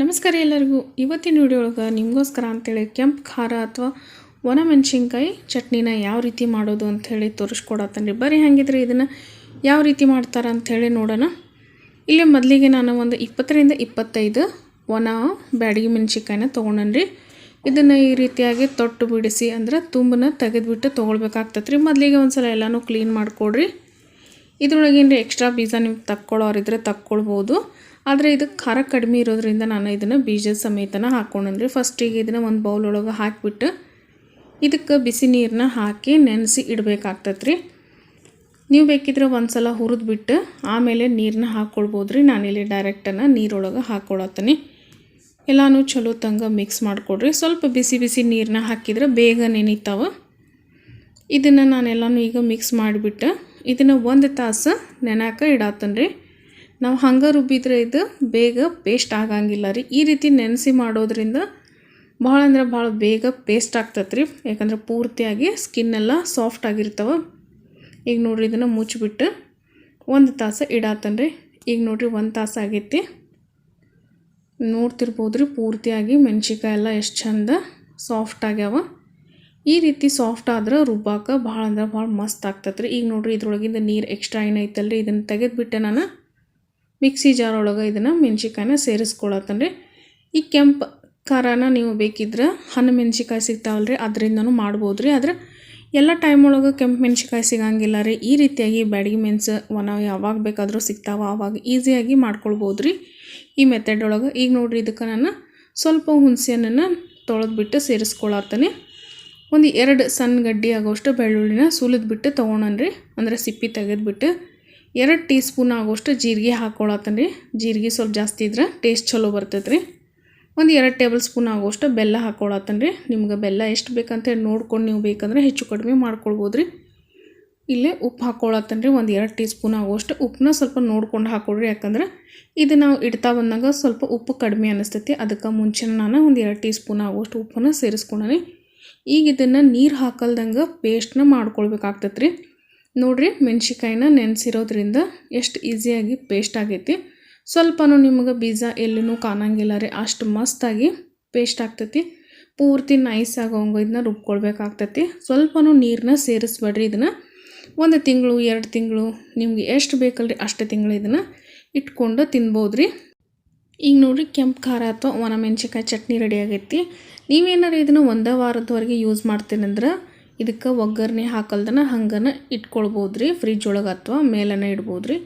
ನಮಸ್ಕಾರ ಎಲ್ಲರಿಗೂ. ಇವತ್ತಿನ ವಿಡಿಯೋ ಒಳಗೆ ನಿಮಗೋಸ್ಕರ ಅಂತೇಳಿ ಕೆಂಪು ಖಾರ ಅಥವಾ ಒಣ ಮೆಣಸಿನ್ಕಾಯಿ ಚಟ್ನಿನ ಯಾವ ರೀತಿ ಮಾಡೋದು ಅಂಥೇಳಿ ತೋರಿಸ್ಕೊಡತ್ತನ್ರಿ ಬರೀ ಹಾಗಿದ್ರೆ ಇದನ್ನು ಯಾವ ರೀತಿ ಮಾಡ್ತಾರೆ ಅಂಥೇಳಿ ನೋಡೋಣ. ಇಲ್ಲಿ ಮೊದಲಿಗೆ ನಾನು ಒಂದು ಇಪ್ಪತ್ತರಿಂದ ಇಪ್ಪತ್ತೈದು ಒಣ ಬ್ಯಾಡಗಿ ಮೆಣಸಿನ್ಕಾಯಿನ ತೊಗೊಂಡನ್ರಿ. ಇದನ್ನು ಈ ರೀತಿಯಾಗಿ ತೊಟ್ಟು ಬಿಡಿಸಿ ಅಂದ್ರೆ ತುಂಬನ ತೆಗೆದುಬಿಟ್ಟು ತೊಗೊಳ್ಬೇಕಾಗ್ತೈತೆ ರೀ ಮೊದಲಿಗೆ ಒಂದು ಸಲ ಎಲ್ಲನೂ ಕ್ಲೀನ್ ಮಾಡಿಕೊಡ್ರಿ. ಇದ್ರೊಳಗೇನು ಎಕ್ಸ್ಟ್ರಾ ಬೀಜ ನೀವು ತಕ್ಕೊಳ್ಳೋರಿದ್ರೆ ತಕ್ಕೊಳ್ಬೋದು. ಆದರೆ ಇದು ಖಾರ ಕಡಿಮೆ ಇರೋದ್ರಿಂದ ನಾನು ಇದನ್ನು ಬೀಜದ ಸಮೇತನ ಹಾಕ್ಕೊಂಡ್ರಿ ಫಸ್ಟಿಗೆ ಇದನ್ನು ಒಂದು ಬೌಲ್ ಒಳಗೆ ಹಾಕಿಬಿಟ್ಟು ಇದಕ್ಕೆ ಬಿಸಿ ನೀರನ್ನ ಹಾಕಿ ನೆನೆಸಿ ಇಡಬೇಕಾಗ್ತದೆ ರೀ ನೀವು ಬೇಕಿದ್ರೆ ಒಂದು ಸಲ ಹುರಿದ್ಬಿಟ್ಟು ಆಮೇಲೆ ನೀರನ್ನ ಹಾಕ್ಕೊಳ್ಬೋದು ರೀ ನಾನಿಲ್ಲಿ ಡೈರೆಕ್ಟನ್ನು ನೀರೊಳಗೆ ಹಾಕ್ಕೊಳತ್ತೀನಿ ಎಲ್ಲಾನು ಚಲೋ ತಂಗ ಮಿಕ್ಸ್ ಮಾಡಿಕೊಡ್ರಿ. ಸ್ವಲ್ಪ ಬಿಸಿ ಬಿಸಿ ನೀರನ್ನ ಹಾಕಿದ್ರೆ ಬೇಗ ನೆನೀತಾವೆ ಇದನ್ನು ನಾನೆಲ್ಲನೂ ಈಗ ಮಿಕ್ಸ್ ಮಾಡಿಬಿಟ್ಟು ಇದನ್ನು ಒಂದು ತಾಸು ನೆನಾಕ ಇಡಾತನ್ರಿ. ನಾವು ಹಂಗೆ ರುಬ್ಬಿದ್ರೆ ಇದು ಬೇಗ ಪೇಸ್ಟ್ ಆಗಂಗಿಲ್ಲ ರೀ. ಈ ರೀತಿ ನೆನೆಸಿ ಮಾಡೋದ್ರಿಂದ ಭಾಳ ಅಂದ್ರೆ ಭಾಳ ಬೇಗ ಪೇಸ್ಟ್ ಆಗ್ತತ್ ರೀ ಯಾಕಂದ್ರೆ ಪೂರ್ತಿಯಾಗಿ ಸ್ಕಿನ್ನೆಲ್ಲ ಸಾಫ್ಟ್ ಆಗಿರ್ತಾವೆ. ಈಗ ನೋಡ್ರಿ ಇದನ್ನು ಮುಚ್ಚಿಬಿಟ್ಟು ಒಂದು ತಾಸು ಇಡತ್ತನ್ ರೀ. ಈಗ ನೋಡ್ರಿ ಒಂದು ತಾಸು ಆಗೈತಿ. ನೋಡ್ತಿರ್ಬೋದು ರೀ ಪೂರ್ತಿಯಾಗಿ ಮೆಣ್ಸಿಕಾಯಿ ಎಲ್ಲ ಎಷ್ಟು ಚಂದ ಸಾಫ್ಟ್ ಆಗ್ಯಾವ. ಈ ರೀತಿ ಸಾಫ್ಟ್ ಆದ್ರೆ ರುಬ್ಬಾಕ ಭಾಳ ಅಂದ್ರೆ ಭಾಳ ಮಸ್ತ್ ಆಗ್ತದೆ ರೀ ಈಗ ನೋಡ್ರಿ ಇದ್ರೊಳಗಿಂದ ನೀರು ಎಕ್ಸ್ಟ್ರಾ ಏನೈತಲ್ರಿ ಇದನ್ನು ತೆಗೆದುಬಿಟ್ಟೆ ನಾನು. ಮಿಕ್ಸಿ ಜಾರ್ ಒಳಗೆ ಇದನ್ನು ಮೆಣ್ಸಿಕಾಯಿನ ಸೇರಿಸ್ಕೊಳತ್ತನ್ರಿ. ಈ ಕೆಂಪು ಖಾರನ ನೀವು ಬೇಕಿದ್ರೆ ಹಣ್ಣು ಮೆಣ್ಸಿನ್ಕಾಯಿ ಸಿಗ್ತಾವಲ್ಲ ರೀ ಅದರಿಂದನೂ ಮಾಡ್ಬೋದು ರೀ ಆದ್ರೆ ಎಲ್ಲ ಟೈಮ್ ಒಳಗೆ ಕೆಂಪು ಮೆಣ್ಸಿಕಾಯಿ ಸಿಗಂಗಿಲ್ಲ ರೀ. ಈ ರೀತಿಯಾಗಿ ಬ್ಯಾಡಗಿ ಮೆಣಸು ಒನ ಯಾವಾಗ ಬೇಕಾದರೂ ಸಿಗ್ತಾವ ಆವಾಗ ಈಸಿಯಾಗಿ ಮಾಡ್ಕೊಳ್ಬೋದು ರೀ ಈ ಮೆಥಡ್ ಒಳಗೆ ಈಗ ನೋಡಿರಿ ಇದಕ್ಕೆ ನಾನು ಸ್ವಲ್ಪ ಹುಣಸೆಹಣ್ಣನ್ನು ತೊಳೆದ್ಬಿಟ್ಟು ಸೇರಿಸ್ಕೊಳತ್ತಾನೆ. ಒಂದು ಎರಡು ಸಣ್ಣ ಗಡ್ಡಿ ಆಗೋಷ್ಟು ಬೆಳ್ಳುಳ್ಳಿನ ಸುಲಿದ್ಬಿಟ್ಟು ತೊಗೊಳನ್ರಿ ಅಂದರೆ ಸಿಪ್ಪಿ ತೆಗೆದ್ಬಿಟ್ಟು ಎರಡು ಟೀ ಸ್ಪೂನ್ ಆಗೋಷ್ಟು ಜೀರಿಗೆ ಹಾಕ್ಕೊಳತ್ತನ್ ರೀ ಜೀರಿಗೆ ಸ್ವಲ್ಪ ಜಾಸ್ತಿ ಇದ್ರೆ ಟೇಸ್ಟ್ ಚಲೋ ಬರ್ತೈತೆ ರೀ ಒಂದು ಎರಡು ಟೇಬಲ್ ಸ್ಪೂನ್ ಆಗೋಷ್ಟು ಬೆಲ್ಲ ಹಾಕ್ಕೊಳತ್ತನ್ ರೀ ನಿಮ್ಗೆ ಬೆಲ್ಲ ಎಷ್ಟು ಬೇಕಂತ ನೋಡ್ಕೊಂಡು ನೀವು ಬೇಕಂದ್ರೆ ಹೆಚ್ಚು ಕಡಿಮೆ ಮಾಡ್ಕೊಳ್ಬೋದು ರೀ ಇಲ್ಲೇ ಉಪ್ಪು ಹಾಕ್ಕೊಳತ್ತನ್ ರೀ ಒಂದು ಎರಡು ಟೀ ಸ್ಪೂನ್ ಆಗೋಷ್ಟು ಉಪ್ಪನ್ನ ಸ್ವಲ್ಪ ನೋಡ್ಕೊಂಡು ಹಾಕೊಳ್ರಿ. ಯಾಕಂದ್ರೆ ಇದು ನಾವು ಇಡ್ತಾ ಬಂದಾಗ ಸ್ವಲ್ಪ ಉಪ್ಪು ಕಡಿಮೆ ಅನ್ನಿಸ್ತೈತಿ ಅದಕ್ಕೆ ಮುಂಚೆ ನಾನು ಒಂದು ಎರಡು ಟೀ ಸ್ಪೂನ್ ಆಗೋಷ್ಟು ಉಪ್ಪನ್ನು ಸೇರಿಸ್ಕೊಳ್ಳೋಣ ಈಗ ಇದನ್ನು ನೀರು ಹಾಕಲ್ದಂಗೆ ಪೇಸ್ಟ್ನ ಮಾಡ್ಕೊಳ್ಬೇಕಾಗ್ತೈತೆ ರೀ ನೋಡಿರಿ ಮೆಣ್ಸಿಕಾಯಿನ ನೆನೆಸಿರೋದ್ರಿಂದ ಎಷ್ಟು ಈಸಿಯಾಗಿ ಪೇಸ್ಟ್ ಆಗೈತಿ. ಸ್ವಲ್ಪನೂ ನಿಮ್ಗೆ ಬೀಜ ಎಲ್ಲೂ ಕಾಣಂಗಿಲ್ಲ ರೀ, ಅಷ್ಟು ಮಸ್ತಾಗಿ ಪೇಸ್ಟ್ ಆಗ್ತೈತಿ. ಪೂರ್ತಿ ನೈಸ್ ಆಗೋಂಗ ಇದನ್ನ ರುಬ್ಕೊಳ್ಬೇಕಾಗ್ತೈತಿ. ಸ್ವಲ್ಪನೂ ನೀರನ್ನ ಸೇರಿಸ್ಬೇಡ್ರಿ ಇದನ್ನು. ಒಂದು ತಿಂಗಳು, ಎರಡು ತಿಂಗಳು, ನಿಮ್ಗೆ ಎಷ್ಟು ಬೇಕಲ್ರಿ ಅಷ್ಟು ತಿಂಗಳು ಇದನ್ನು ಇಟ್ಕೊಂಡು ತಿನ್ಬೋದು ರೀ ಈಗ ನೋಡಿರಿ ಕೆಂಪು ಖಾರ ಅಥವಾ ಒಣ ಮೆಣ್ಸಿನ್ಕಾಯಿ ಚಟ್ನಿ ರೆಡಿ ಆಗೈತಿ. ನೀವೇನಾರು ಇದನ್ನು ಒಂದೇ ವಾರದವರೆಗೆ ಯೂಸ್ ಮಾಡ್ತೀನಂದ್ರೆ ಇದಕ್ಕೆ ಒಗ್ಗರಣೆ ಹಾಕಲ್ದನ ಹಂಗನ ಇಟ್ಕೊಳ್ಬೋದು ರೀ ಫ್ರಿಜ್ ಒಳಗೆ ಅಥವಾ ಮೇಲನ ಇಡ್ಬೋದು ರೀ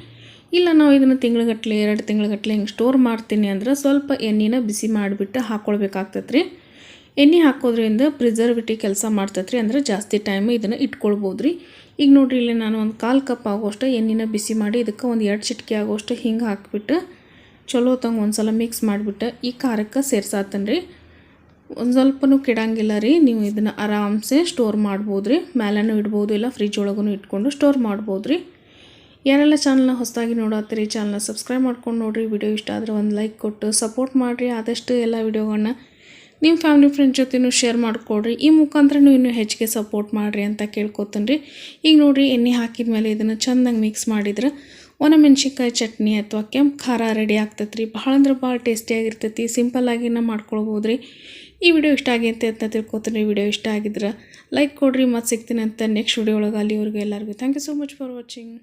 ಇಲ್ಲ ನಾವು ಇದನ್ನು ತಿಂಗ್ಳುಗಟ್ಟಲೆ ಎರಡು ತಿಂಗ್ಳುಗಟ್ಲೆ ಹಿಂಗೆ ಸ್ಟೋರ್ ಮಾಡ್ತೀನಿ ಅಂದ್ರೆ ಸ್ವಲ್ಪ ಎಣ್ಣೆನ ಬಿಸಿ ಮಾಡಿಬಿಟ್ಟು ಹಾಕ್ಕೊಳ್ಬೇಕಾಗ್ತದೆ ರೀ ಎಣ್ಣೆ ಹಾಕೋದ್ರಿಂದ ಪ್ರಿಸರ್ವಿಟಿ ಕೆಲಸ ಮಾಡ್ತೈತೆ ರೀ ಅಂದ್ರೆ ಜಾಸ್ತಿ ಟೈಮ್ ಇದನ್ನು ಇಟ್ಕೊಳ್ಬೋದು ರೀ ಈಗ ನೋಡಿರಿ ಇಲ್ಲಿ ನಾನು ಒಂದು ಕಾಲು ಕಪ್ ಆಗೋಷ್ಟು ಎಣ್ಣೆನ ಬಿಸಿ ಮಾಡಿ ಇದಕ್ಕೆ ಒಂದು ಎರಡು ಚಿಟಿಕೆ ಆಗೋಷ್ಟು ಹಿಂಗೆ ಹಾಕಿಬಿಟ್ಟು, ಚಲೋ ತಂಗೆ ಒಂದು ಸಲ ಮಿಕ್ಸ್ ಮಾಡಿಬಿಟ್ಟು ಈ ಖಾರಕ್ಕೆ ಸೇರ್ಸಾತನ್ ರೀ ಒಂದು ಸ್ವಲ್ಪನೂ ಕೆಡಂಗಿಲ್ಲ ರೀ. ನೀವು ಇದನ್ನು ಆರಾಮ್ಸೆ ಸ್ಟೋರ್ ಮಾಡ್ಬೋದು ರೀ. ಮೇಲೂ ಇಡ್ಬೋದು, ಇಲ್ಲ ಫ್ರಿಜ್ ಒಳಗೂ ಇಟ್ಕೊಂಡು ಸ್ಟೋರ್ ಮಾಡ್ಬೋದು ರೀ. ಯಾರೆಲ್ಲ ಚಾನಲ್ನ ಹೊಸದಾಗಿ ನೋಡತ್ತೀರಿ ಚಾನಲ್ನ ಸಬ್ಸ್ಕ್ರೈಬ್ ಮಾಡ್ಕೊಂಡು ನೋಡಿರಿ. ವಿಡಿಯೋ ಇಷ್ಟ ಆದರೆ ಒಂದು ಲೈಕ್ ಕೊಟ್ಟು ಸಪೋರ್ಟ್ ಮಾಡಿರಿ. ಆದಷ್ಟು ಎಲ್ಲ ವಿಡಿಯೋಗಳನ್ನ ನಿಮ್ಮ ಫ್ಯಾಮಿಲಿ ಫ್ರೆಂಡ್ಸ್ ಜೊತೆನೂ ಶೇರ್ ಮಾಡಿಕೊಡ್ರಿ. ಈ ಮುಖಾಂತರ ನೀವು ಇನ್ನೂ ಹೆಚ್ಚಿಗೆ ಸಪೋರ್ಟ್ ಮಾಡಿರಿ ಅಂತ ಕೇಳ್ಕೊತೀನಿ ರೀ ಈಗ ನೋಡಿರಿ, ಎಣ್ಣೆ ಹಾಕಿದ ಮೇಲೆ ಇದನ್ನು ಚೆಂದಾಗಿ ಮಿಕ್ಸ್ ಮಾಡಿದ್ರೆ ಒಣ ಮೆಣ್ಸಿನ್ಕಾಯಿ ಚಟ್ನಿ ಅಥವಾ ಕೆಂಪು ಖಾರ ರೆಡಿ ಆಗ್ತೈತೆ ರೀ ಭಾಳ ಅಂದ್ರೆ ಭಾಳ ಟೇಸ್ಟಿಯಾಗಿರ್ತೈತಿ ಸಿಂಪಲ್ಲಾಗಿನ ಮಾಡ್ಕೊಳ್ಬೋದು ರೀ ಈ ವಿಡಿಯೋ ಇಷ್ಟ ಆಗೈತೆ ಅಂತ ತಿಳ್ಕೊತೀನಿ. ವಿಡಿಯೋ ಇಷ್ಟ ಆಗಿದ್ರೆ ಲೈಕ್ ಕೊಡಿರಿ, ಮತ್ತು ಸಿಗ್ತೀನಿ ಅಂತ ನೆಕ್ಸ್ಟ್ ವಿಡಿಯೋ ಒಳಗೆ ಅಲ್ಲಿವರೆಗೂ ಎಲ್ಲರಿಗೂ. Thank you so much for watching